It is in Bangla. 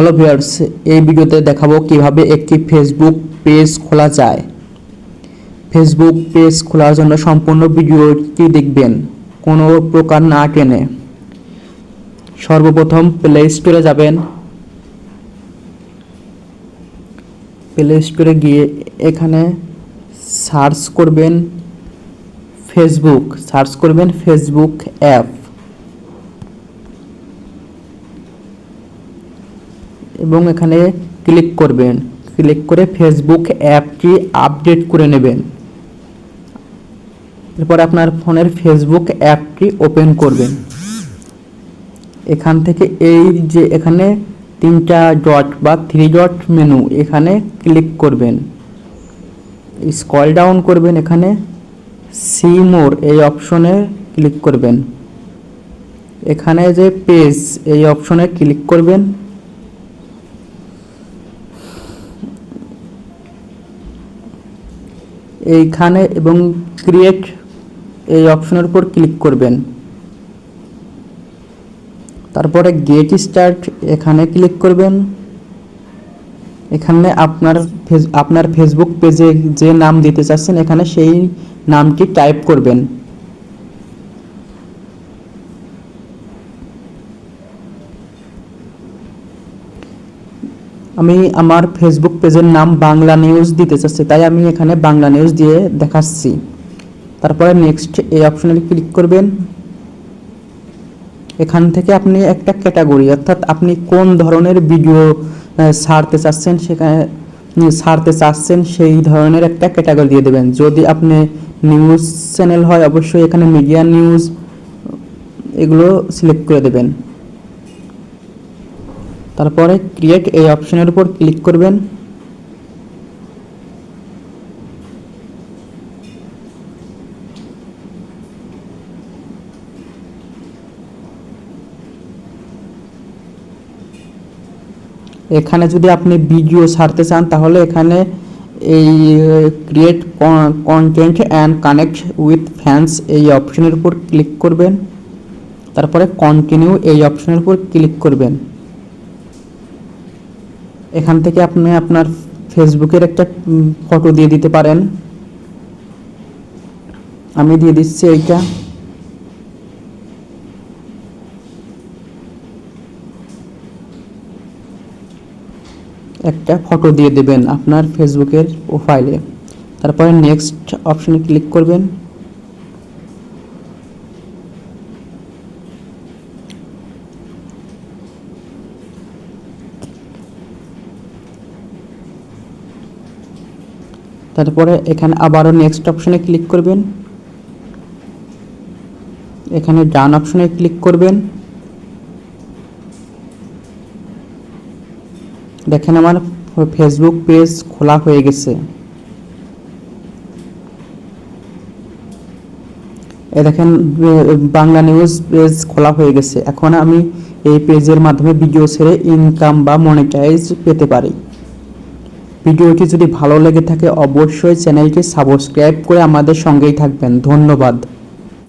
হ্যালো ভিউয়ার্স এই ভিডিওতে দেখাবো কীভাবে একটি ফেসবুক পেজ খোলা যায়। ফেসবুক পেজ খোলার জন্য সম্পূর্ণ ভিডিওটি দেখবেন, কোনো প্রকার না টেনে। সর্বপ্রথম প্লে স্টোরে যাবেন। প্লে স্টোরে গিয়ে এখানে সার্চ করবেন ফেসবুক সার্চ করবেন ফেসবুক অ্যাপ এবং এখানে ক্লিক করবেন। ক্লিক করে ফেসবুক অ্যাপটি আপডেট করে নেবেন। এরপর আপনার ফোনের ফেসবুক অ্যাপটি ওপেন করবেন। এখান থেকে এই যে এখানে তিনটা ডট বা থ্রি ডট মেনু এখানে ক্লিক করবেন। স্কল ডাউন করবেন এখানে। সি মোর এই অপশনে ক্লিক করবেন। এখানে যে পেজ এই অপশনে ক্লিক করবেন। এইখানে এবং ক্রিয়েট এই অপশনের উপর ক্লিক করবেন। তারপরে গেট স্টার্ট এখানে ক্লিক করবেন। এখানে আপনার আপনার ফেসবুক পেজে যে নাম দিতে চাচ্ছেন, এখানে সেই নামটি টাইপ করবেন। আমি আমার ফেসবুক পেজের নাম বাংলা নিউজ দিতে চাচ্ছি, তাই আমি এখানে বাংলা নিউজ দিয়ে দেখাচ্ছি। তারপরে নেক্সট এই অপশনে ক্লিক করবেন। এখান থেকে আপনি একটা ক্যাটাগরি অর্থাৎ আপনি কোন ধরনের ভিডিও ছাড়তে চাচ্ছেন সেখানে ছাড়তে চাচ্ছেন সেই ধরনের একটা ক্যাটাগরি দিয়ে দেবেন। যদি আপনি নিউজ চ্যানেল হয়, অবশ্যই এখানে মিডিয়া নিউজ এগুলো সিলেক্ট করে দেবেন। তারপরে ক্রিয়েট এই অপশনের উপর ক্লিক করবেন। এখানে যদি আপনি ভিডিও ছাড়তে চান, তাহলে এখানে এই create content and connect with fans এই অপশনের উপর ক্লিক করবেন। তারপরে কন্টিনিউ এই অপশনের উপর ক্লিক করবেন। এখান থেকে আপনি আপনার ফেসবুকের একটা ফটো দিয়ে দিতে পারেন। আমি দিয়ে দিচ্ছি এইটা। একটা ফটো দিয়ে দেবেন আপনার ফেসবুকের প্রোফাইলে তারপরে নেক্সট অপশনে ক্লিক করবেন। তারপরে এখানে আবারও নেক্সট অপশনে ক্লিক করবেন। এখানে ডান অপশনে ক্লিক করবেন। দেখেন আমার ফেসবুক পেজ খোলা হয়ে গেছে। এ দেখেন বাংলা নিউজ পেজ খোলা হয়ে গেছে। এখন আমি এই পেজের মাধ্যমে ভিডিও ছেড়ে ইনকাম বা মনিটাইজ পেতে পারি। ভিডিওটি যদি ভালো লেগে থাকে অবশ্যই চ্যানেলটি সাবস্ক্রাইব করে আমাদের সঙ্গেই থাকবেন। ধন্যবাদ।